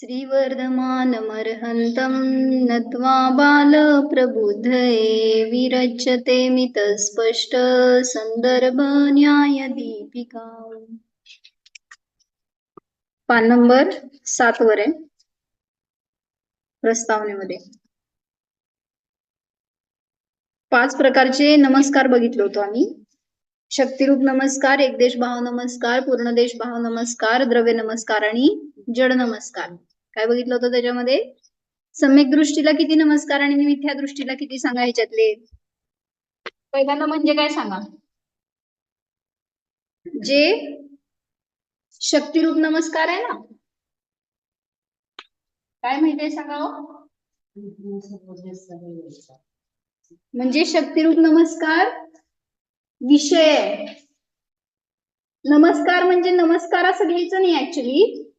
श्रीवर्धमानमर्हन्तं नत्वा बालप्रबुद्धये विरच्यते मितस्पष्ट संदर्भ न्यायदीपिका पान नंबर सात वर आहे. प्रस्तावनेमध्ये. पाच प्रकारचे नमस्कार बघितले होतो आम्ही. शक्तिरूप नमस्कार एकदेश भाव नमस्कार पूर्ण देश भाव नमस्कार द्रव्य नमस्कार आणि जड नमस्कार. काय बघितलं होतं त्याच्यामध्ये? सम्यक दृष्टीला किती नमस्कार आणि मिथ्या दृष्टीला किती सांगा ह्याच्यातले. पहिल्यांदा म्हणजे काय सांगा? जे शक्तिरूप नमस्कार आहे ना? काय माहितीये सांगा? म्हणजे शक्तिरूप नमस्कार विषय. नमस्कार म्हणजे नमस्कार असं घ्यायचं नाही ऍक्च्युली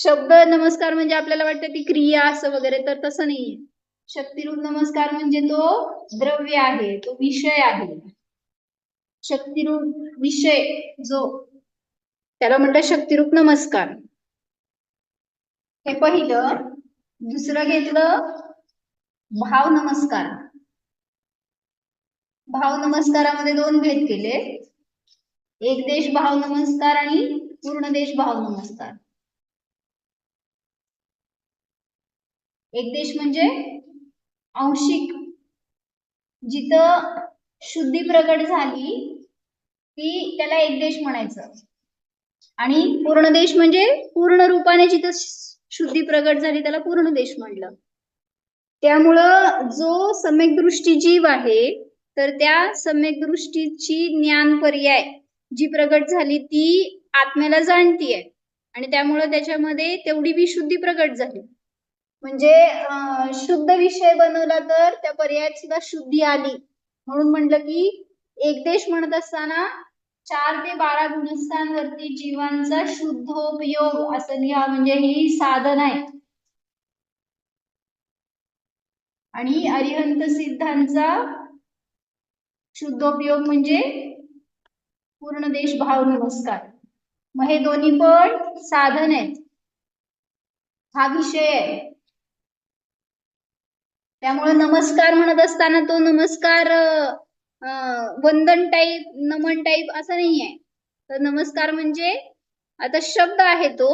शब्द नमस्कार म्हणजे आपल्याला वाटतं ती क्रिया असं वगैरे तर तसं नाहीये. शक्तिरूप नमस्कार म्हणजे तो द्रव्य आहे तो विषय आहे. शक्तिरूप विषय जो त्याला म्हणतात शक्तिरूप नमस्कार. हे पहिलं. दुसरं घेतलं भाव नमस्कार. भाव नमस्कारामध्ये दोन भेद केले. एक देश भाव नमस्कार आणि पूर्ण देश भाव नमस्कार. एक देश म्हणजे आंशिक जिथं शुद्धी प्रकट झाली ती त्याला एक देश म्हणायचं. आणि पूर्ण देश म्हणजे पूर्ण रूपाने जिथं शुद्धी प्रगट झाली त्याला पूर्ण देश म्हणलं त्यामुळं जो सम्यक दृष्टी जीव आहे तर त्या सम्यक दृष्टीची ज्ञान पर्याय जी प्रगट झाली ती आत्म्याला जाणतीये. आणि त्यामुळं त्याच्यामध्ये तेवढी विशुद्धी प्रगट झाली. म्हणजे शुद्ध विषय बनवला तर त्या पर्यायात सुद्धा शुद्धी आली. म्हणून म्हटलं की एक देश म्हणत असताना चार ते बारा गुणस्थांवरती जीवांचा शुद्धोपयोग असं लिहा म्हणजे ही साधन आहे. आणि अरिहंत सिद्धांचा शुद्धोपयोग म्हणजे पूर्ण देश भाव नमस्कार. मग हे दोन्ही पण साधन आहेत. हा विषय आहे. त्यामुळे नमस्कार म्हणत असताना तो नमस्कार वंदन टाईप नमन टाईप असं नाही आहे तर नमस्कार म्हणजे आता शब्द आहे तो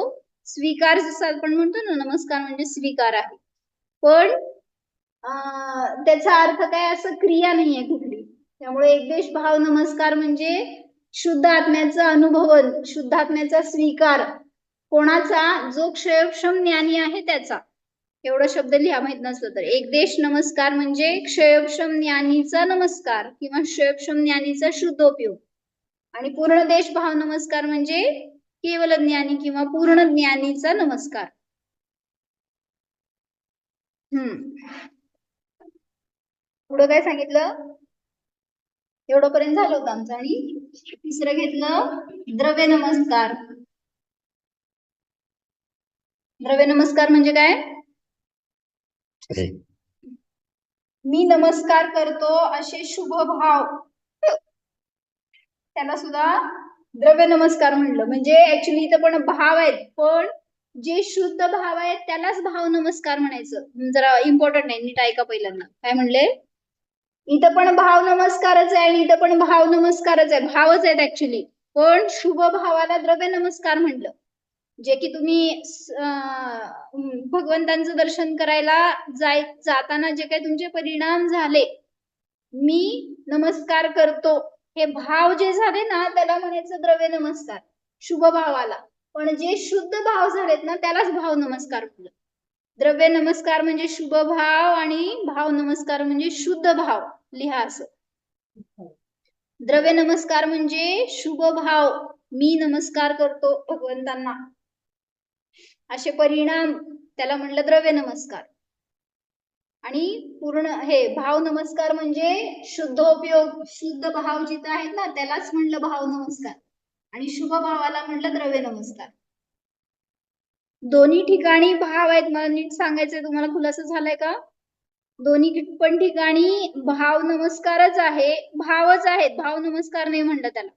स्वीकार जसा आपण म्हणतो ना नमस्कार म्हणजे स्वीकार आहे. पण त्याचा अर्थ काय असं क्रिया नाहीये कुठली. त्यामुळे एक देश भाव नमस्कार म्हणजे शुद्ध आत्म्याचं अनुभवन शुद्ध आत्म्याचा स्वीकार. कोणाचा? जो क्षयक्षम ज्ञानी आहे त्याचा. एवढं शब्द लिहा माहीत नसलं तर. एक देश नमस्कार म्हणजे क्षयक्षम ज्ञानीचा नमस्कार किंवा क्षयक्षम ज्ञानीचा शुद्धोपयोग आणि पूर्ण देश भाव नमस्कार म्हणजे केवल ज्ञानी किंवा पूर्ण ज्ञानीचा नमस्कार. हम्म. पुढं काय सांगितलं? एवढं पर्यंत झालं होतं आमचं. आणि तिसरं घेतलं द्रव्य नमस्कार. द्रव्य नमस्कार म्हणजे काय? मी नमस्कार करतो असे शुभ भाव. त्याला सुद्धा द्रव्य नमस्कार म्हणलं. म्हणजे ऍक्च्युली इथं पण भाव आहेत पण जे शुद्ध भाव आहेत त्यालाच भाव नमस्कार म्हणायचं. जरा इम्पॉर्टंट आहे नीट ऐका पहिल्यांदा. काय म्हणले? इथं पण भाव नमस्कारच आहे आणि इथं पण भाव नमस्कारच आहे. भावच आहेत ऍक्च्युली पण शुभ भावाला द्रव्य नमस्कार म्हणलं. जे की तुम्ही भगवंतांचं दर्शन करायला जाय जाताना जे काही तुमचे परिणाम झाले मी नमस्कार करतो. हे भाव जे झाले ना त्याला म्हणायचं द्रव्य नमस्कार शुभ भावाला. पण जे शुद्ध भाव झालेत ना त्यालाच भाव नमस्कार म्हणलं द्रव्य नमस्कार म्हणजे शुभ भाव आणि भाव नमस्कार म्हणजे शुद्ध भाव. लिहा असं. द्रव्य नमस्कार म्हणजे शुभ भाव. मी नमस्कार करतो भगवंतांना. असे परिणाम त्याला म्हणलं द्रव्य नमस्कार. आणि पूर्ण हे भाव नमस्कार म्हणजे शुद्ध उपयोग शुद्ध भाव जिथं आहेत ना त्यालाच म्हणलं भाव नमस्कार. आणि शुभ भावाला म्हणलं द्रव्य नमस्कार. दोन्ही ठिकाणी भाव आहेत मला नीट सांगायचंय तुम्हाला खुलासा झालाय का? दोन्ही पण ठिकाणी भाव नमस्कारच आहे भावच आहेत भाव नमस्कार नाही म्हणलं त्याला.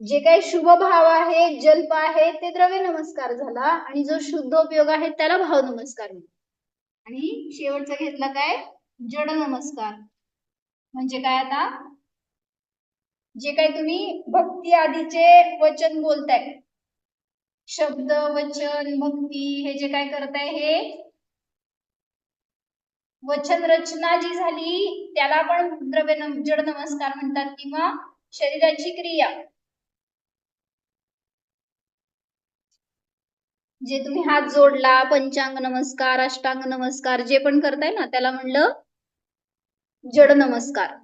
जे काही शुभ भाव आहे जल्प आहे ते द्रव्य नमस्कार झाला आणि जो शुद्ध उपयोग आहे त्याला भाव नमस्कार आणि शेवटचा घेतला काय? जड नमस्कार. म्हणजे काय आता? जे काही तुम्ही भक्ती आधीचे वचन बोलताय शब्द वचन भक्ती हे जे काय करताय हे वचन रचना जी झाली त्याला आपण द्रव्य जड नमस्कार म्हणतात किंवा शरीराची क्रिया. जे तुम्ही हात जोडला पंचांग नमस्कार अष्टांग नमस्कार जे पण करताय ना त्याला म्हणलं जड नमस्कार.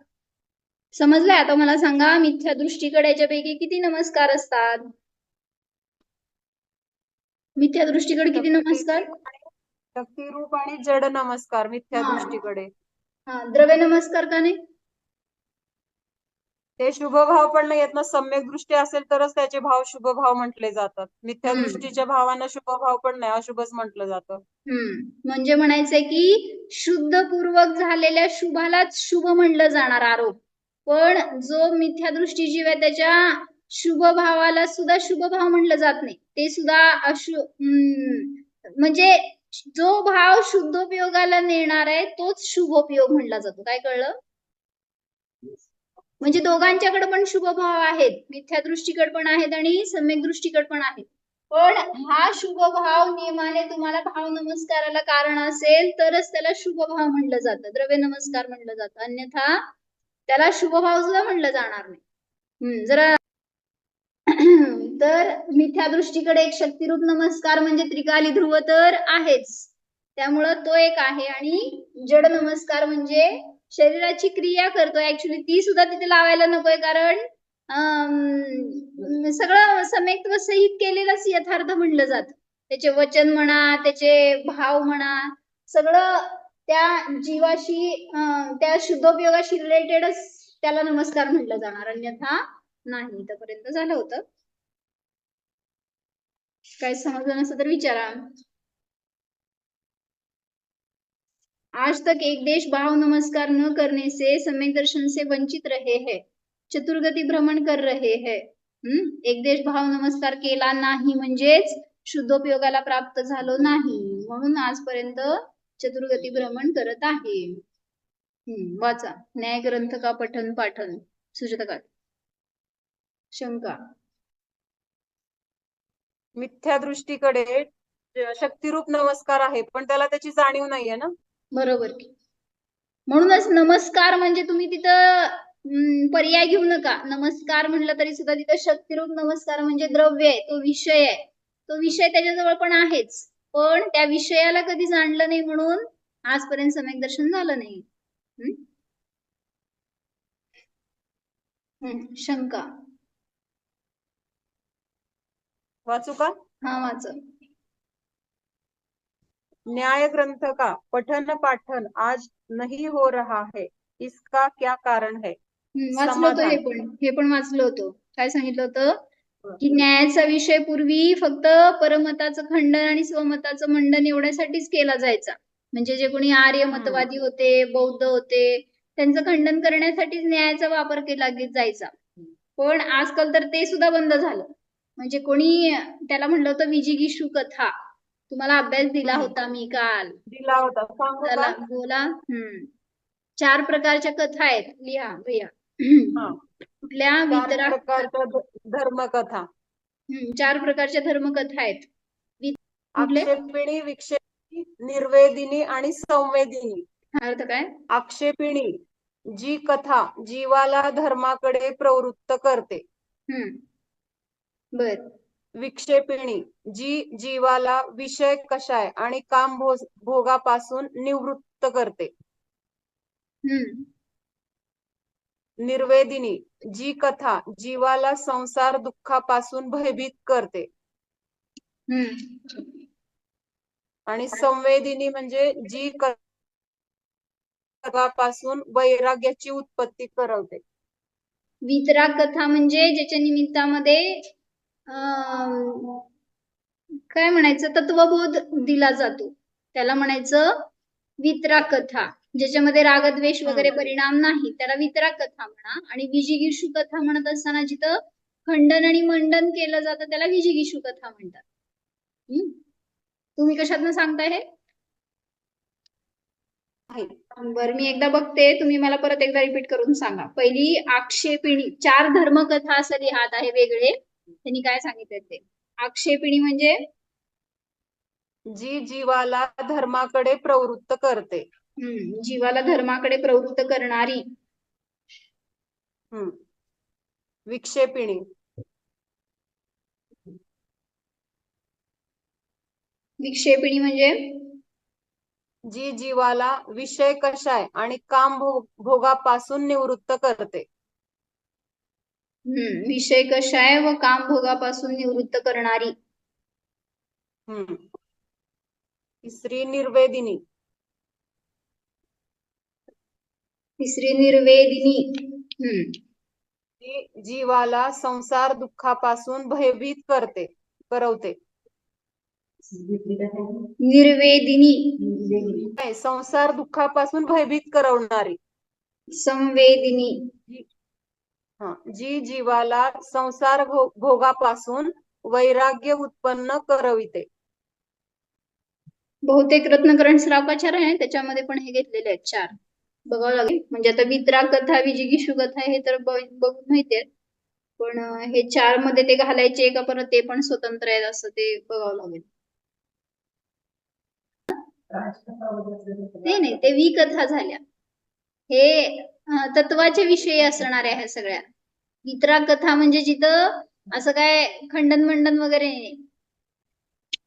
समजलंय? आता मला सांगा मिथ्या दृष्टीकडे याच्यापैकी किती नमस्कार असतात? मिथ्या दृष्टीकडे किती नमस्कार? शक्ती रूप आणि जड नमस्कार मिथ्या. दृष्टीकडे. हा. द्रव्य नमस्कार का नाही? ते शुभ भाव पण नाही येत ना. सम्यक दृष्टी असेल तरच त्याचे भाव शुभ भाव म्हटले जातात. मिथ्या. दृष्टीच्या भावांना शुभ भाव पण नाही अशुभच म्हटलं जातं. म्हणजे म्हणायचंय की शुद्ध पूर्वक झालेल्या शुभालाच शुभ म्हणलं जाणार आरोप. पण जो मिथ्या दृष्टी जीव आहे त्याच्या शुभ भावाला सुद्धा शुभ भाव म्हणलं जात नाही. ते सुद्धा अशु हम्म, म्हणजे जो भाव शुद्धोपयोगाला नेणार आहे तोच शुभोपयोग म्हणला जातो. काय कळलं? म्हणजे दोघांच्याकडे पण शुभभाव आहेत. मिथ्या दृष्टीकडे पण आहेत आणि सम्यक दृष्टीकडे पण आहेत. पण हा शुभ भाव नियमाने तुम्हाला भाव नमस्काराला कारण असेल तरच त्याला शुभ भाव म्हणलं जातं. द्रव्य नमस्कार म्हणलं जातं. अन्यथा त्याला शुभ भाव सुद्धा म्हणलं जाणार नाही. हम्म, जरा तर मिथ्या दृष्टीकडे एक शक्तिरूप नमस्कार म्हणजे त्रिकाली ध्रुव तर आहेच. त्यामुळं तो एक आहे आणि जड नमस्कार म्हणजे शरीराची क्रिया करतोय. ऍक्च्युली ती सुद्धा तिथे लावायला नकोय कारण अं, सगळं सम्यक्त्व सहित केलेलंच यथार्थ म्हणलं जात. त्याचे वचन म्हणा त्याचे भाव म्हणा सगळं त्या जीवाशी त्या शुद्धोपयोगाशी रिलेटेडच त्याला नमस्कार म्हटलं जाणार. अन्यथा नाही. इथपर्यंत झालं होतं. काय समजलं नसतं तर विचारा. आज तक एक देश भाव नमस्कार न करने से समय दर्शन से वंचित रहे हैं चतुर्गती भ्रमण कर रहे हैं. हम्म? एक देश भाव नमस्कार केला नाही म्हणजेच शुद्धोपयोगाला प्राप्त झालो नाही. म्हणून आजपर्यंत चतुर्गती भ्रमण करत आहे. वाचा. न्याय ग्रंथ का पठन पाठन. सुजतकात. शंका. मिथ्या दृष्टीकडे शक्तिरूप नमस्कार आहे पण त्याला त्याची जाणीव नाहीये ना? बरोबर की. म्हणूनच नमस्कार म्हणजे तुम्ही तिथं पर्याय घेऊ नका. नमस्कार म्हणलं तरी सुद्धा तिथं शक्तिरूप नमस्कार म्हणजे द्रव्य आहे तो विषय आहे. तो विषय त्याच्याजवळ पण आहेच. पण त्या विषयाला कधी जाणलं नाही म्हणून आजपर्यंत सम्यक दर्शन झालं नाही. शंका. वाचू का? हा वाच. न्याय ग्रंथ का? पठन पाठन आज नहीं हो रहा है. इसका क्या कारण है? वाचलं होतं हे. पण. हे पण वाचलं होतं. काय सांगितलं होतं? की न्यायाचा विषय पूर्वी फक्त परमताचं खंडन आणि स्वमताचं मंडन एवढ्यासाठीच केला जायचा. म्हणजे जे कोणी आर्य मतवादी होते बौद्ध होते त्यांचं खंडन करण्यासाठीच न्यायाचा वापर केला जायचा. पण आजकाल तर ते सुद्धा बंद झालं. म्हणजे कोणी त्याला म्हणलं होतं विजिगीषू कथा. तुम्हाला अभ्यास दिला. होता मी काल. दिला होता. सांगू चला का बोला. हम्म. चार प्रकारच्या कथा आहेत. लिहा भैया हा. कुठल्या चार वितरा प्रकारच्या ध- धर्मकथा. हम्म, चार प्रकारच्या धर्मकथा आहेत. कुठले? आक्षेपिणी विक्षेपिणी निर्वेदिनी आणि संवेदिनी. अर्थ काय? आक्षेपिणी जी कथा जीवाला धर्माकडे प्रवृत्त करते. हम्म. बर. विक्षेपिणी जी जीवाला विषय कषाय आणि काम भोज- भोगापासून निवृत्त करते. निर्वेदिनी जी कथा जीवाला संसार दुःखापासून भयभीत करते. आणि संवेदिनी म्हणजे जी पासून वैराग्याची उत्पत्ती करवते. वितराग कथा म्हणजे ज्याच्या निमित्तामध्ये काय म्हणायचं? तत्वबोध दिला जातो. त्याला म्हणायचं वितराग कथा ज्याच्यामध्ये रागद्वेष वगैरे. परिणाम नाही त्याला वितराग कथा म्हणा. आणि विजिगीषू कथा म्हणत असताना जिथं खंडन आणि मंडन केलं जातं त्याला विजिगीषू कथा म्हणतात. हम्म? तुम्ही कशातनं सांगताय हे. बर मी एकदा बघते तुम्ही मला परत एकदा रिपीट करून सांगा. पहिली आक्षेपिणी चार धर्मकथा असं लिहात आहे वेगळे. त्यांनी काय सांगितलं ते? आक्षेपिणी म्हणजे जी जीवाला धर्माकडे प्रवृत्त करते. हम्म, जीवाला धर्माकडे प्रवृत्त करणारी. हम्म. विक्षेपिणी. विक्षेपिणी म्हणजे? जी जीवाला विषय कषाय आणि काम भोग भोगापासून निवृत्त करते. हम्म, विषय कषाय व काम भोगापासून निवृत्त करणारी. हम्म. तिसरी निर्वेदिनी. तिसरी निर्वेदिनी. जीवाला संसार दुःखापासून भयभीत करते करवते. निर्वेदिनी. नाही, संसार दुःखापासून भयभीत करवणारी. संवेदिनी. हा जी जीवाला संसार भोगापासून वैराग्य उत्पन्न करविते. बहुतेक रत्नकरण श्रावकाचार आहे ना, त्याच्यामध्ये पण हे घेतलेले आहेत चार. बघावं लागेल. म्हणजे आता वित्रा कथा विजिगीषू कथा हे तर बघून माहितीये. पण हे चारमध्ये ते घालायचे का परत ते पण स्वतंत्र आहेत असं ते बघावं लागेल. ते नाही ते वी कथा झाल्या. हे अं, तत्वाचे विषय असणाऱ्या ह्या सगळ्या. वित्रा कथा म्हणजे जिथं असं काय खंडन मंडन वगैरे नाही.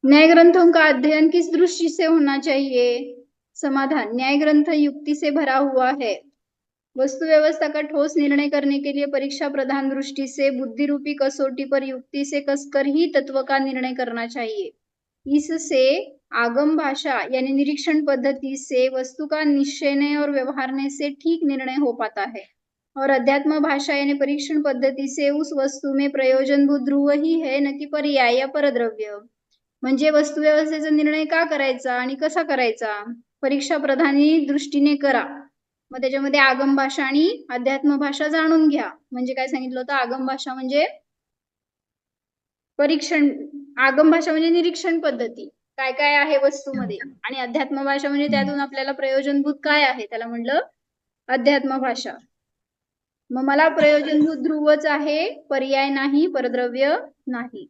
न्याय ग्रंथों का अध्ययन किस दृष्टि से होना चाहिए? समाधान, न्याय ग्रंथ युक्ति से भरा हुआ है। वस्तु व्यवस्था का ठोस निर्णय करने के लिए परीक्षा प्रधान दृष्टि से, बुद्धि रूपी कसौटी पर युक्ति से कसकर ही तत्व का निर्णय करना चाहिए। इससे आगम भाषा यानी निरीक्षण पद्धति से वस्तु का निश्चयने और व्यवहारने से ठीक निर्णय हो पाता है। और अध्यात्म भाषा यानी परीक्षण पद्धति से उस वस्तु में प्रयोजनभूत ध्रुव ही है न कि पर्याय या परद्रव्य म्हणजे वस्तू व्यवस्थेचा निर्णय का करायचा आणि कसा करायचा? परीक्षा प्रधानी दृष्टीने करा. मग त्याच्यामध्ये आगम भाषा आणि अध्यात्म भाषा जाणून घ्या. म्हणजे काय सांगितलं होतं? आगम भाषा म्हणजे परीक्षण आगम भाषा म्हणजे निरीक्षण पद्धती. काय काय आहे वस्तूमध्ये? आणि अध्यात्म भाषा म्हणजे त्यातून आपल्याला प्रयोजनभूत काय आहे? त्याला म्हणलं अध्यात्म भाषा. मग मला प्रयोजनभूत ध्रुवच आहे पर्याय नाही परद्रव्य नाही.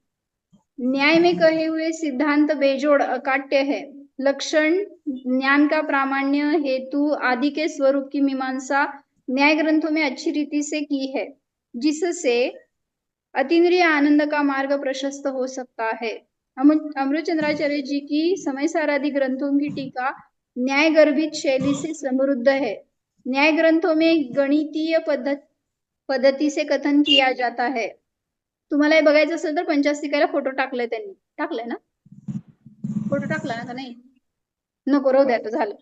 न्याय में कहे हुए सिद्धांत बेजोड़ अकाट्य है। लक्षण, ज्ञान का प्रामाण्य, हेतु आदि के स्वरूप की मीमांसा न्याय ग्रंथों में अच्छी रीति से की है, जिससे अतीन्द्रिय आनंद का मार्ग प्रशस्त हो सकता है। अमृत अमृतचंद्राचार्य जी की समय सारादि ग्रंथों की टीका न्याय गर्भित शैली से समृद्ध है। न्याय ग्रंथों में गणितीय पद्धत, पद्धति से कथन किया जाता है। तुम्हाला हे बघायचं असेल तर पंचास्तिकाला फोटो टाकलाय त्यांनी. टाकलाय ना? फोटो टाकला ना का नाही? नको राहू द्या झालं.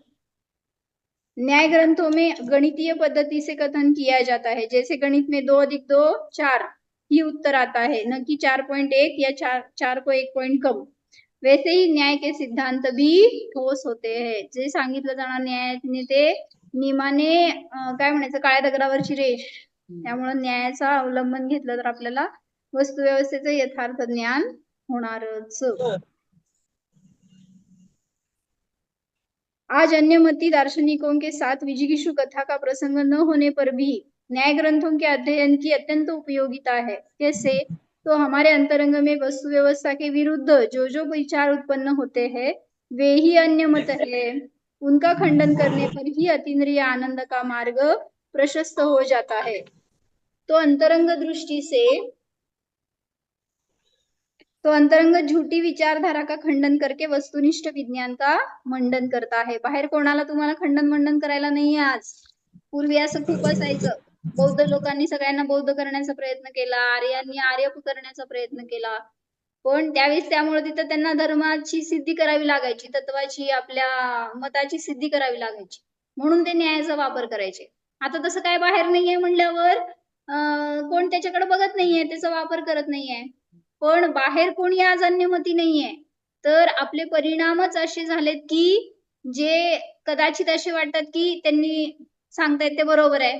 न्याय ग्रंथों में गणितीय पद्धति से कथन किया जाता है जैसे गणित में दो अधिक दो चार. ही उत्तर आता है न कि चार पॉइंट एक या चार चार को एक पॉइंट कम. वैसे ही न्याय के सिद्धांत भी ठोस होते हैं. जे सांगितलं जाणार न्यायाने ते नियमाने काय म्हणायचं? काळ्या दगडावरची रेष. त्यामुळे न्यायाचं अवलंबन घेतलं तर आपल्याला वस्तु व्यवस्थेचं यथार्थ ज्ञान होणारच. आज अन्यमती दार्शनिकों के साथ विजिगीषु कथा का प्रसंग न होने पर भी न्याय ग्रंथों के अध्ययन की अत्यंत उपयोगिता है। कैसे? तो हमारे अंतरंग में वस्तु व्यवस्था के विरुद्ध जो जो विचार उत्पन्न होते हैं वे ही अन्य मत है। उनका खंडन करने पर ही अतीन्द्रिय आनंद का मार्ग प्रशस्त हो जाता है। तो अंतरंग दृष्टि से तो अंतरंग झूठी विचारधारा का खंडन करके वस्तुनिष्ठ विज्ञान का मंडन करता है बाहेर कोणाला तुम्हाला खंडन मंडन करायला नाहीये आज. पूर्वी असं खूप असायचं. बौद्ध लोकांनी सगळ्यांना बौद्ध करण्याचा प्रयत्न केला. आर्यांनी आर्य करण्याचा प्रयत्न केला. पण त्यावेळेस त्यामुळे तिथं त्यांना धर्माची सिद्धी करावी लागायची तत्वाची आपल्या मताची सिद्धी करावी लागायची. म्हणून ते न्यायाचा वापर करायचे. आता तसं काय बाहेर नाहीये म्हणल्यावर अं, कोण त्याच्याकडे बघत नाहीये त्याचा वापर करत नाहीये. पण बाहेर कोणी आज अन्यमती नाहीये. तर आपले परिणामच असे झालेत की जे कदाचित असे वाटतात की त्यांनी सांगतायत ते बरोबर आहे.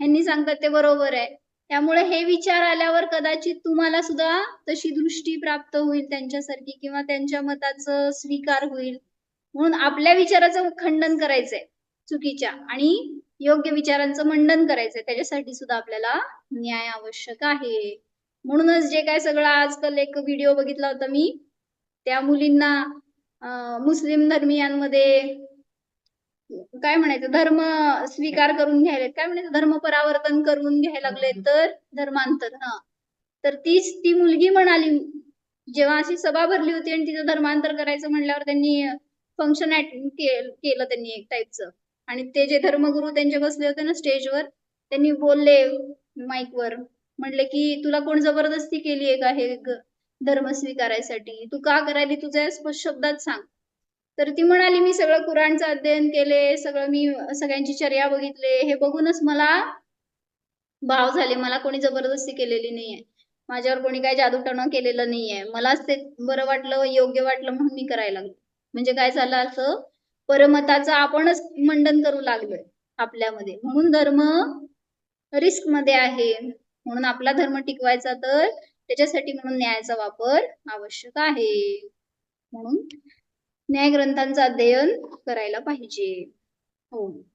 ह्यांनी सांगतात ते बरोबर आहे. त्यामुळे हे विचार आल्यावर कदाचित तुम्हाला सुद्धा तशी दृष्टी प्राप्त होईल त्यांच्यासारखी किंवा त्यांच्या मताचं स्वीकार होईल. म्हणून आपल्या विचाराचं खंडन करायचंय चुकीच्या आणि योग्य विचारांचं मंडन करायचंय. त्याच्यासाठी सुद्धा आपल्याला न्याय आवश्यक आहे. म्हणूनच जे काय सगळं आजकाल एक व्हिडिओ बघितला होता मी त्या मुलींना मुस्लिम धर्मियांमध्ये काय म्हणायचं धर्म स्वीकार करून घ्यायला काय म्हणायचं धर्म परावर्तन करून घ्यायला लागले तर धर्मांतर. हा. तर तीच ती मुलगी म्हणाली जेव्हा अशी सभा भरली होती आणि तिचं धर्मांतर करायचं म्हणल्यावर त्यांनी फंक्शन केलं त्यांनी एक टाईपचं आणि ते जे धर्मगुरू त्यांचे बसले होते ना स्टेजवर त्यांनी बोलले माईकवर म्हणले की तुला कोण जबरदस्ती केली आहे का हे धर्म स्वीकारायसाठी? तू का करायली तुझ्या स्पष्ट शब्दात सांग. तर ती म्हणाली मी सगळं कुराणचं अध्ययन केले सगळं मी सगळ्यांची चर्या बघितले. हे बघूनच मला भाव झाले. मला कोणी जबरदस्ती केलेली नाहीये. माझ्यावर कोणी काय जादूटोणं केलेलं नाहीये. मलाच ते बरं वाटलं योग्य वाटलं म्हणून मी करायला लागले. म्हणजे काय झालं असं? परमताचं आपणच मंडन करू लागलोय आपल्यामध्ये. म्हणून धर्म रिस्कमध्ये आहे. म्हणून आपला धर्म टिकवायचा तर त्याच्यासाठी म्हणून न्यायाचा वापर आवश्यक आहे. म्हणून न्याय ग्रंथांचं अध्ययन करायला पाहिजे. हो.